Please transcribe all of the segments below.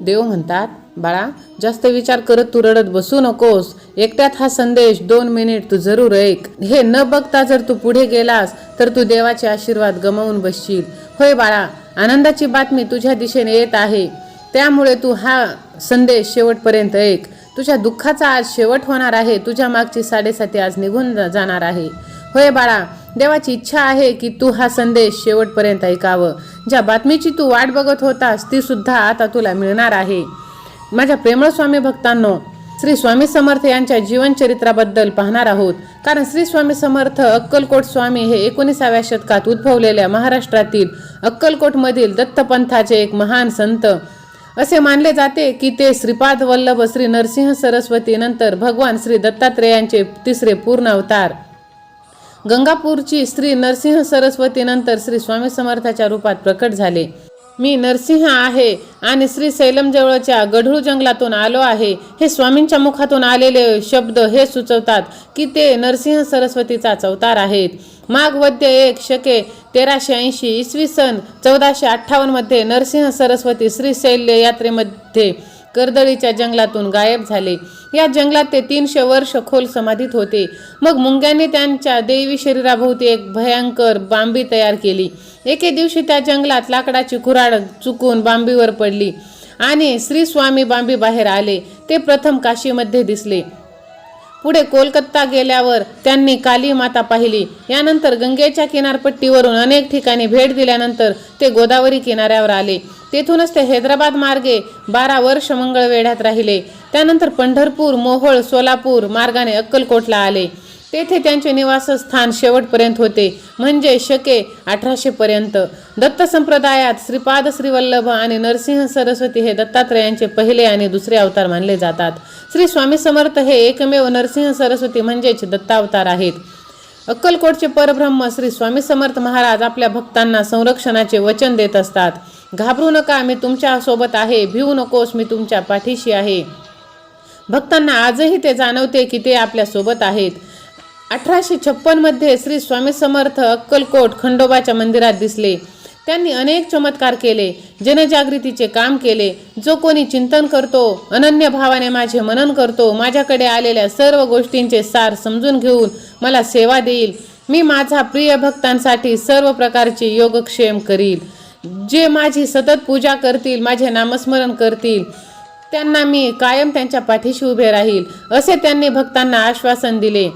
देव म्हणतात बाळा जास्त विचार करत तू रडत बसू नकोस. एकट्यात हा संदेश दोन मिनिट तू जरूर ऐक. हे न बघता जर तू पुढे गेलास तर तू देवाचे आशीर्वाद गमावून बसशील. होय बाळा आनंदाची बातमी तुझ्या दिशेने येत आहे. त्यामुळे तू हा संदेश शेवटपर्यंत ऐक. तुझ्या दुःखाचा आज शेवट होणार आहे. तुझ्या मागची साडेसाती आज निघून जाणार आहे. होय बाळा देवाची इच्छा आहे की तू हा संदेश शेवटपर्यंत ऐकावं. ज्या बातमीची तू वाट बघत होतास ती सुद्धा आता तुला मिळणार आहे. माझ्या प्रेमळ स्वामी भक्तांनो श्री स्वामी समर्थ यांच्या जीवनचरित्राबद्दल पाहणार आहोत. कारण श्री स्वामी समर्थ अक्कलकोट स्वामी हे एकोणीसाव्या शतकात उद्भवलेल्या महाराष्ट्रातील अक्कलकोटमधील दत्तपंथाचे एक महान संत. असे मानले जाते की ते श्रीपाद वल्लभ श्री नरसिंह सरस्वती नंतर भगवान श्री दत्तात्रेयांचे तिसरे पूर्ण अवतार. गंगापूरची श्री नरसिंह सरस्वतीनंतर श्री स्वामी समर्थाच्या रूपात प्रकट झाले. मी नरसिंह आहे आणि श्री सैलमजवळच्या गढूळ जंगलातून आलो आहे. हे स्वामींच्या मुखातून आलेले शब्द हे सुचवतात की ते नरसिंह सरस्वतीचाच अवतार आहेत. माघवद्य एक शके तेराशे ऐंशी इसवी सन चौदाशे अठ्ठावन्नमध्ये नरसिंह सरस्वती श्री शैल्य यात्रेमध्ये कर्दळीच्या जंगलातून गायब झाले. या जंगलात ते तीनशे वर्ष खोल समाधीत होते. मग मुंग्यांनी त्यांच्या देवी शरीराभोवती एक भयंकर बांबी तयार केली. एके दिवशी त्या जंगलात लाकडाची कुऱ्हाड चुकून बांबीवर पडली आणि श्री स्वामी बांबी बाहेर आले. ते प्रथम काशीमध्ये दिसले. पुढे कोलकाता गेल्यावर त्यांनी काली माता पाहिली. यानंतर गंगेच्या किनारपट्टीवरून अनेक ठिकाणी भेट दिल्यानंतर ते गोदावरी किनाऱ्यावर आले. तेथूनच ते हैदराबाद मार्गे बारा वर्ष मंगळवेढ्यात राहिले. त्यानंतर पंढरपूर मोहोळ सोलापूर मार्गाने अक्कलकोटला आले. तेथे त्यांचे निवासस्थान शेवटपर्यंत होते. म्हणजे शके अठराशे पर्यंत. दत्त संप्रदायात श्रीपाद श्रीवल्लभ आणि नरसिंह सरस्वती हे दत्तात्रयांचे पहिले आणि दुसरे अवतार मानले जातात. श्री स्वामी समर्थ हे एकमेव नरसिंह सरस्वती म्हणजेच दत्तावतार आहेत. अक्कलकोटचे परब्रह्म श्री स्वामी समर्थ महाराज आपल्या भक्तांना संरक्षणाचे वचन देत असतात. घाबरू नका मी तुमच्यासोबत आहे. भिवू नकोस मी तुमच्या पाठीशी आहे. भक्तांना आजही ते जाणवते की ते आपल्यासोबत आहेत. अठराशे छप्पनमध्ये श्री स्वामी समर्थ अक्कलकोट खंडोबाच्या मंदिरात दिसले. त्यांनी अनेक चमत्कार केले जनजागृतीचे काम केले. जो कोणी चिंतन करतो अनन्य भावाने माझे मनन करतो माझ्याकडे आलेल्या सर्व गोष्टींचे सार समजून घेऊन मला सेवा देईल. मी माझा प्रिय भक्तांसाठी सर्व प्रकारचे योगक्षेम करील. जे माझी सतत पूजा करतील माझे नामस्मरण करतील त्यांना मी कायम त्यांच्या पाठीशी उभे राहील असे त्यांनी भक्तांना आश्वासन दिले.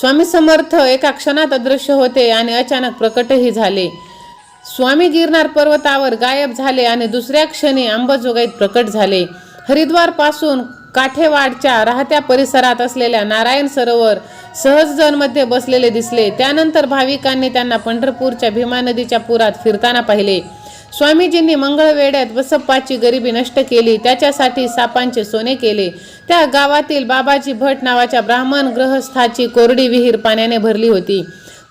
स्वामी समर्थ एका क्षणात अदृश्य होते आणि अचानक प्रकटही झाले. स्वामी गिरनार पर्वतावर गायब झाले आणि दुसऱ्या क्षणी अंबाजोगाईत प्रकट झाले. हरिद्वारपासून काठेवाडच्या राहत्या परिसरात असलेल्या नारायण सरोवर सहजजनमध्ये बसलेले दिसले. त्यानंतर भाविकांनी त्यांना पंढरपूरच्या भीमा नदीच्या पुरात फिरताना पाहिले. स्वामीजींनी मंगळवेड्यात बसप्पाची गरिबी नष्ट केली. त्याच्यासाठी सापांचे सोने केले. त्या गावातील बाबाजी भट नावाच्या ब्राह्मण ग्रहस्थाची कोरडी विहीर पाण्याने भरली होती.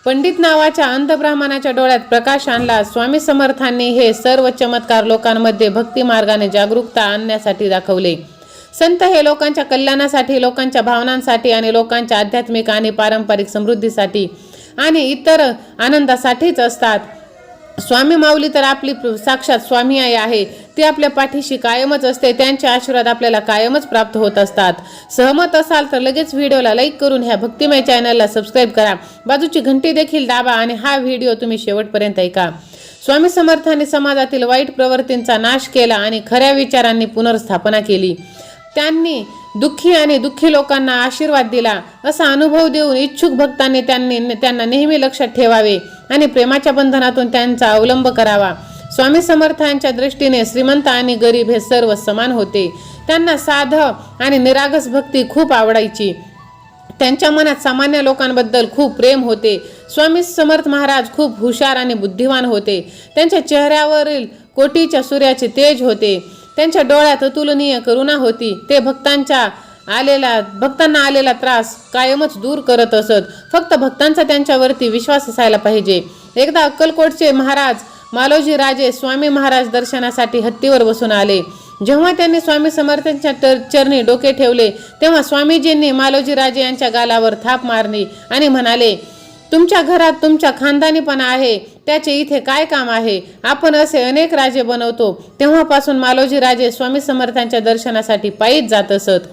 पंडित नावाच्या अंध ब्राह्मणाच्या डोळ्यात प्रकाश आणला. स्वामी समर्थांनी हे सर्व चमत्कार लोकांमध्ये भक्ती मार्गाने जागरूकता आणण्यासाठी दाखवले. संत हे लोकांच्या कल्याणासाठी लोकांच्या भावनांसाठी आणि लोकांच्या आध्यात्मिक आणि पारंपरिक समृद्धीसाठी आणि इतर आनंदासाठीच असतात. स्वामी माऊली तर आपली साक्षात स्वामी आई आहे. ती आपल्या पाठीशी कायमच असते. त्यांचे आशीर्वाद आपल्याला कायमच प्राप्त होत असतात. सहमत असाल तर लगेच व्हिडिओला लाईक करून ह्या भक्तिमय चॅनलला सबस्क्राईब करा. बाजूची घंटी देखील दाबा आणि हा व्हिडिओ तुम्ही शेवटपर्यंत ऐका. स्वामी समर्थाने समाजातील वाईट प्रवृत्तींचा नाश केला आणि खऱ्या विचारांनी पुनर्स्थापना केली. त्यांनी दुःखी आणि दुःखी लोकांना आशीर्वाद दिला. असा अनुभव देऊन इच्छुक भक्तांनी त्यांनी त्यांना नेहमी लक्षात ठेवावे. आणि प्रेमाच्या बंधनातून त्यांचा अवलंब करावा. स्वामी समर्थांच्या दृष्टीने श्रीमंत आणि गरीब हे सर्व समान होते. त्यांना साध आणि निरागस भक्ती खूप आवडायची. त्यांच्या मनात सामान्य लोकांबद्दल खूप प्रेम होते. स्वामी समर्थ महाराज खूप हुशार आणि बुद्धिवान होते. त्यांच्या चेहऱ्यावरील कोटीच्या सूर्याचे तेज होते. त्यांच्या डोळ्यात अतुलनीय करुणा होती. ते भक्तांच्या आलेला भक्तांना आलेला त्रास कायमच दूर करत असत. फक्त भक्तांचा त्यांच्यावरती विश्वास असायला पाहिजे. एकदा अक्कलकोटचे महाराज मालोजी राजे स्वामी महाराज दर्शनासाठी हत्तीवर बसून आले. जेव्हा त्यांनी स्वामी समर्थांच्या तर चरणी डोके ठेवले तेव्हा स्वामीजींनी मालोजी राजे यांच्या गालावर थाप मारली आणि म्हणाले तुमच्या घरात तुमच्या खानदानीपणा आहे. त्याचे इथे काय काम आहे? आपण असे अनेक राजे बनवतो. तेव्हापासून मालोजी राजे स्वामी समर्थांच्या दर्शनासाठी पायीच जात असत.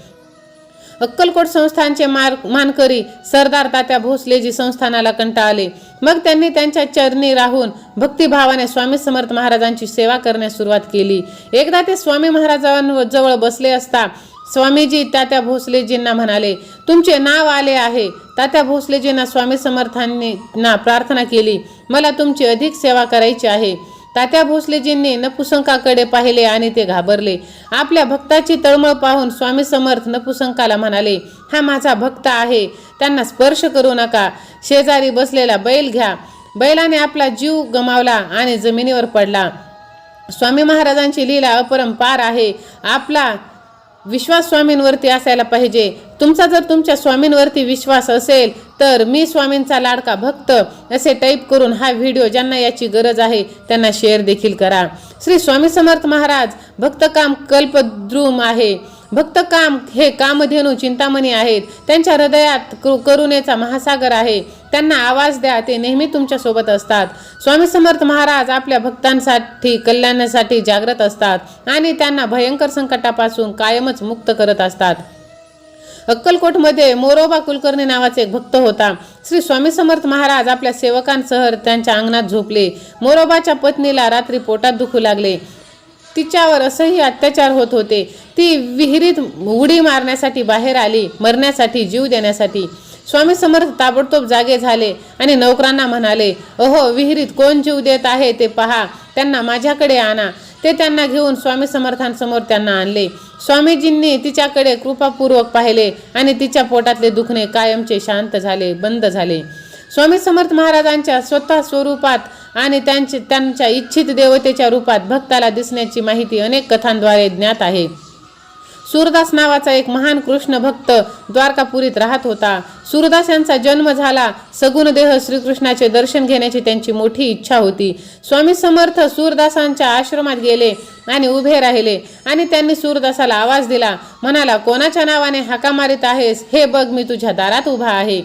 अक्कलकोट संस्थानचे मार मानकरी सरदार तात्या भोसलेजी संस्थानाला कंटाळले. मग त्यांनी त्यांच्या चरणी राहून भक्तिभावाने स्वामी समर्थ महाराजांची सेवा करण्यास सुरुवात केली. एकदा ते स्वामी महाराजांजवळ बसले असता स्वामीजी तात्या भोसलेजींना म्हणाले तुमचे नाव आले आहे. तात्या भोसलेजींना स्वामी समर्थांनी ना प्रार्थना केली मला तुमची अधिक सेवा करायची आहे. तात्या भोसलेजींनी नपुसंकाकडे पाहिले आणि ते घाबरले. आपल्या भक्ताची तळमळ पाहून स्वामी समर्थ नपुसंकाला म्हणाले हा माझा भक्त आहे त्यांना स्पर्श करू नका. शेजारी बसलेला बैल घ्या. बैलाने आपला जीव गमावला आणि जमिनीवर पडला. स्वामी महाराजांची लीला अपरंपार आहे. आपला विश्वास स्वामींवरती असायला पाहिजे. तुमचा जर तुमच्या स्वामींवरती विश्वास असेल तर मी स्वामींचा लाडका भक्त असे टाईप करून हा व्हिडिओ ज्यांना याची गरज आहे त्यांना शेअर देखील करा. श्री स्वामी समर्थ महाराज भक्तकाम कल्पद्रुम आहे. भक्तकाम हे कामधेनू चिंतामणी आहेत. त्यांच्या हृदयात करुणेचा महासागर आहे. त्यांना आवाज द्या ते नेहमी तुमच्यासोबत असतात. स्वामी समर्थ महाराज आपल्या भक्तांसाठी कल्याणासाठी जागृत असतात आणि त्यांना भयंकर संकटापासून कायमच मुक्त करत असतात. अक्कलकोटमध्ये मोरोबा कुलकर्णी नावाचा एक भक्त होता. श्री स्वामी समर्थ महाराज आपल्या सेवकांसह त्यांच्या अंगणात झोपले. मोरोबाच्या पत्नीला रात्री पोटात दुखू लागले. तिच्यावर असंही अत्याचार होत होते. ती विहिरीत उडी मारण्यासाठी बाहेर आली मरण्यासाठी जीव देण्यासाठी. स्वामी समर्थ ताबडतोब जागे झाले आणि नौकरांना म्हणाले अहो विहिरीत कोण जीव देत आहे ते पहा. त्यांना माझ्याकडे आणा. ते त्यांना घेऊन स्वामी समर्थांसमोर त्यांना आणले. स्वामीजींनी तिच्याकडे कृपापूर्वक पाहिले आणि तिच्या पोटातले दुखणे कायमचे शांत झाले बंद झाले. स्वामी समर्थ महाराजांच्या स्वतः स्वरूपात आणि त्यांचे त्यांच्या इच्छित देवतेच्या रूपात भक्ताला दिसण्याची माहिती अनेक कथांद्वारे ज्ञात आहे. सूरदास नावाचा एक महान कृष्ण भक्त द्वारकापुरीत राहत होता. सूरदास यांचा जन्म झाला. सगुण देह श्रीकृष्णाचे दर्शन घेण्याची त्यांची मोठी इच्छा होती. स्वामी समर्थ सूरदासांच्या आश्रमात गेले आणि उभे राहिले आणि त्यांनी सूरदासाला आवाज दिला म्हणाला कोणाच्या नावाने हाका मारित आहेस? हे बघ मी तुझ्या दारात उभा आहे.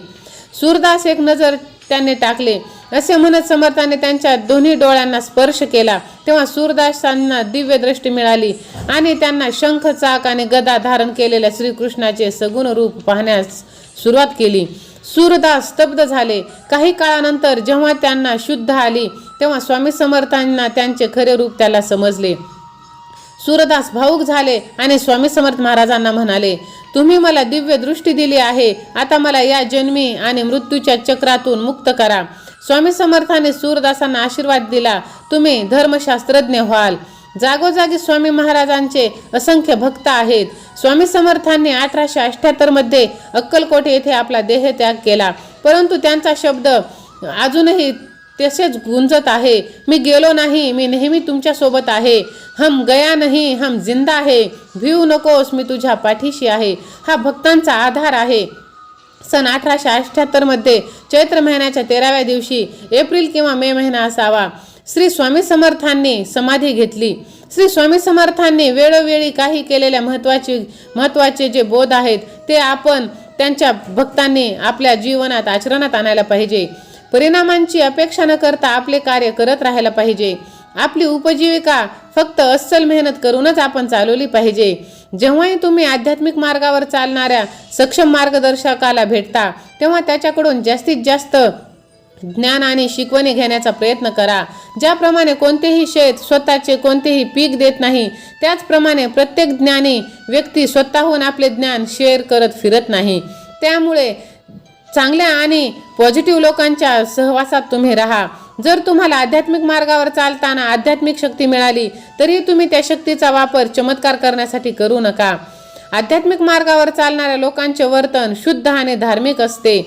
सूरदास एक नजर त्यांनी टाकले. असे म्हणत समर्थाने त्यांच्या दोन्ही डोळ्यांना स्पर्श केला. तेव्हा सूरदासांना दिव्य दृष्टी मिळाली आणि त्यांना शंख चाक आणि गदा धारण केलेल्या श्रीकृष्णाचे सगुण रूप पाहण्यास सुरुवात केली. सूरदास स्तब्ध झाले. काही काळानंतर जेव्हा त्यांना शुद्ध आली तेव्हा स्वामी समर्थांना त्यांचे खरे रूप त्याला समजले. सूरदास भाऊक झाले आणि स्वामी समर्थ महाराजांना म्हणाले तुम्ही मला दिव्य दृष्टी दिली आहे. आता मला या जन्मी आणि मृत्यूच्या चक्रातून मुक्त करा. स्वामी समर्थाने सूरदासांना आशीर्वाद दिला. तुम्ही धर्मशास्त्रज्ञ व्हाल. जागोजागी स्वामी महाराजांचे असंख्य भक्त आहेत. स्वामी समर्थांनी अठराशे अठ्ठ्याहत्तरमध्ये अक्कलकोट येथे आपला देहत्याग केला. परंतु त्यांचा शब्द अजूनही तसेच गुंजत आहे. मी गेलो नाही मी नेहमी तुमच्यासोबत आहे. हम गया नाही हम जिंदा आहे. भिऊ नकोस मी तुझ्या पाठीशी आहे. हा भक्तांचा आधार आहे. सन अठराशे अठ्ठ्याहत्तरमध्ये चैत्र महिन्याच्या तेराव्या दिवशी एप्रिल किंवा मे महिना असावा. श्री स्वामी समर्थांनी समाधी घेतली. श्री स्वामी समर्थांनी वेळोवेळी काही केलेल्या महत्त्वाची महत्त्वाचे जे बोध आहेत ते आपण त्यांच्या भक्तांनी आपल्या जीवनात आचरणात आणायला पाहिजे. परिणामांची अपेक्षा न करता आपले कार्य करत राहायला पाहिजे. आपली उपजीविका फक्त अस्सल मेहनत करूनच आपण चालवली पाहिजे. जेव्हाही तुम्ही आध्यात्मिक मार्गावर चालणाऱ्या सक्षम मार्गदर्शकाला भेटता तेव्हा त्याच्याकडून जास्तीत जास्त ज्ञान आणि शिकवणी घेण्याचा प्रयत्न करा. ज्याप्रमाणे कोणतेही शेत स्वतःचे कोणतेही पीक देत नाही त्याचप्रमाणे प्रत्येक ज्ञानी व्यक्ती स्वतःहून आपले ज्ञान शेअर करत फिरत नाही. त्यामुळे चांगल्या आणि पॉझिटिव्ह लोकांच्या सहवासात तुम्ही राहा. जर तुम्हाला आध्यात्मिक मार्गावर चालताना आध्यात्मिक शक्ती मिळाली तरी तुम्ही त्या शक्तीचा वापर चमत्कार करण्यासाठी करू नका. आध्यात्मिक मार्गावर चालणाऱ्या लोकांचे वर्तन शुद्ध आणि धार्मिक असते.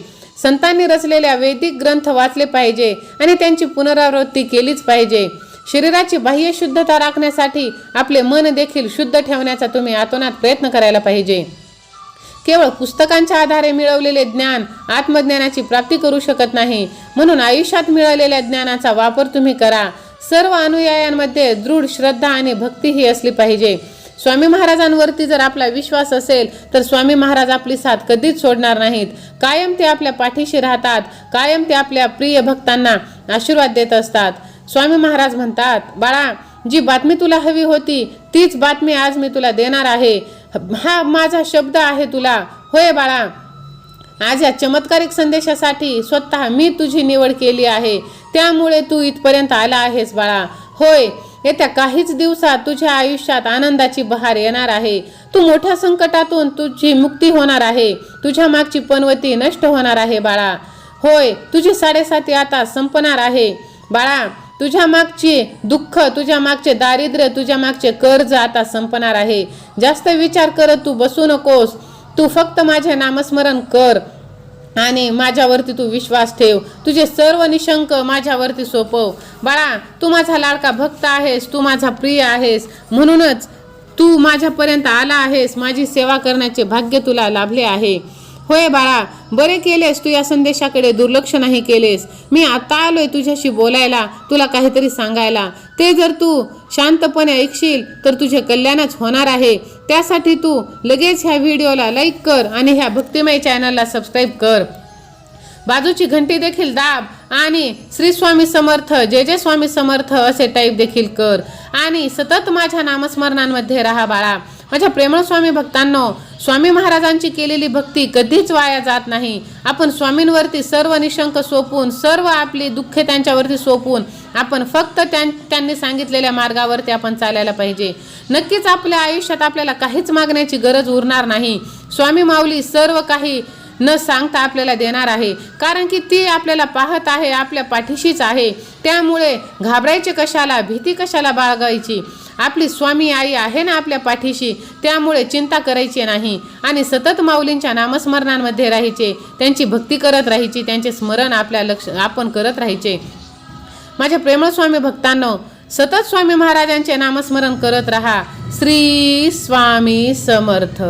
संतांनी रचलेल्या वैदिक ग्रंथ वाचले पाहिजे आणि त्यांची पुनरावृत्ती केलीच पाहिजे. शरीराची बाह्य शुद्धता राखण्यासाठी आपले मन देखील शुद्ध ठेवण्याचा तुम्ही आतोनात प्रयत्न करायला पाहिजे. केवळ पुस्तकांच्या आधारे मिळवलेले ज्ञान आत्मज्ञानाची प्राप्ती करू शकत नाही. म्हणून आयुष्यात मिळालेल्या ज्ञानाचा वापर तुम्ही करा. सर्व अनुयायांमध्ये दृढ श्रद्धा आणि भक्ती ही असली पाहिजे. स्वामी महाराजांवरती जर आपला विश्वास असेल तर स्वामी महाराज आपली साथ कधीच सोडणार नाहीत. कायम ते आपल्या पाठीशी राहतात कायम ते आपल्या प्रिय भक्तांना आशीर्वाद देत असतात. स्वामी महाराज म्हणतात बाळा जी बातमी तुला हवी होती तीच बातमी आज मी तुला देणार आहे. हा माझा शब्द आहे तुला. होय बाळा. आज या चमत्कारिक संदेशासाठी स्वतः मी तुझी निवड केली आहे. त्यामुळे तू इथपर्यंत आला आहेस बाळा. होय येत्या काहीच दिवसात तुझ्या आयुष्यात आनंदाची बहार येणार आहे. तू मोठ्या संकटातून तुझी मुक्ती होणार आहे. तुझ्या मागची पनवती नष्ट होणार आहे बाळा. होय तुझी साडेसाती आता संपणार आहे. बाळा तुझ्या मागची दुःख तुझ्या मागचे दारिद्र्य तुझ्या मागचे कर्ज आता संपणार आहे. जास्त विचार करत तू बसू नकोस. तू फक्त माझे नामस्मरण कर आणि माझ्यावरती तू विश्वास ठेव. तुझे सर्व निशंक माझ्यावरती सोपव. बाळा तू माझा लाडका भक्त आहेस तू माझा प्रिय आहेस. म्हणूनच तू माझ्यापर्यंत आला आहेस. माझी सेवा करण्याचे भाग्य तुला लाभले आहे. होय बाळा बरे केलेस तू या संदेशाकडे दुर्लक्ष नाही केलेस. मी आता आलोय तुझ्याशी बोलायला तुला काहीतरी सांगायला. ते जर तू शांतपणे ऐकशील तर तुझे कल्याणच होणार आहे. त्यासाठी तू लगेच ह्या व्हिडिओला लाईक कर आणि ह्या भक्तिमय चॅनलला सबस्क्राईब कर. बाजूची घंटी देखील दाब आणि श्री स्वामी समर्थ जे जे स्वामी समर्थ असे टाईप देखील कर. आणि सतत माझ्या नामस्मरणांमध्ये राहा बाळा. माझ्या प्रेमळ स्वामी भक्तांनो स्वामी महाराजांची केलेली भक्ती कधीच वाया जात नाही. आपण स्वामींवरती सर्व निशंक सोपून सर्व आपली दुःखे त्यांच्यावरती सोपून आपण फक्त त्यां त्यांनी सांगितलेल्या मार्गावरती आपण चालायला पाहिजे. नक्कीच आपल्या आयुष्यात आपल्याला काहीच मागण्याची गरज उरणार नाही. स्वामी माऊली सर्व काही न सांगता आपल्याला देणार आहे. कारण की ती आपल्याला पाहत आहे आपल्या पाठीशीच आहे. त्यामुळे घाबरायचे कशाला भीती कशाला बाळगायची? आपली स्वामी आई आहे ना आपल्या पाठीशी त्यामुळे चिंता करायची नाही. आणि सतत माऊलींच्या नामस्मरणांमध्ये राहायचे त्यांची भक्ती करत राहायची त्यांचे स्मरण आपल्या लक्ष आपण करत राहायचे. माझ्या प्रेमळ स्वामी भक्तांनो सतत स्वामी महाराजांचे नामस्मरण करत राहा. श्री स्वामी समर्थ.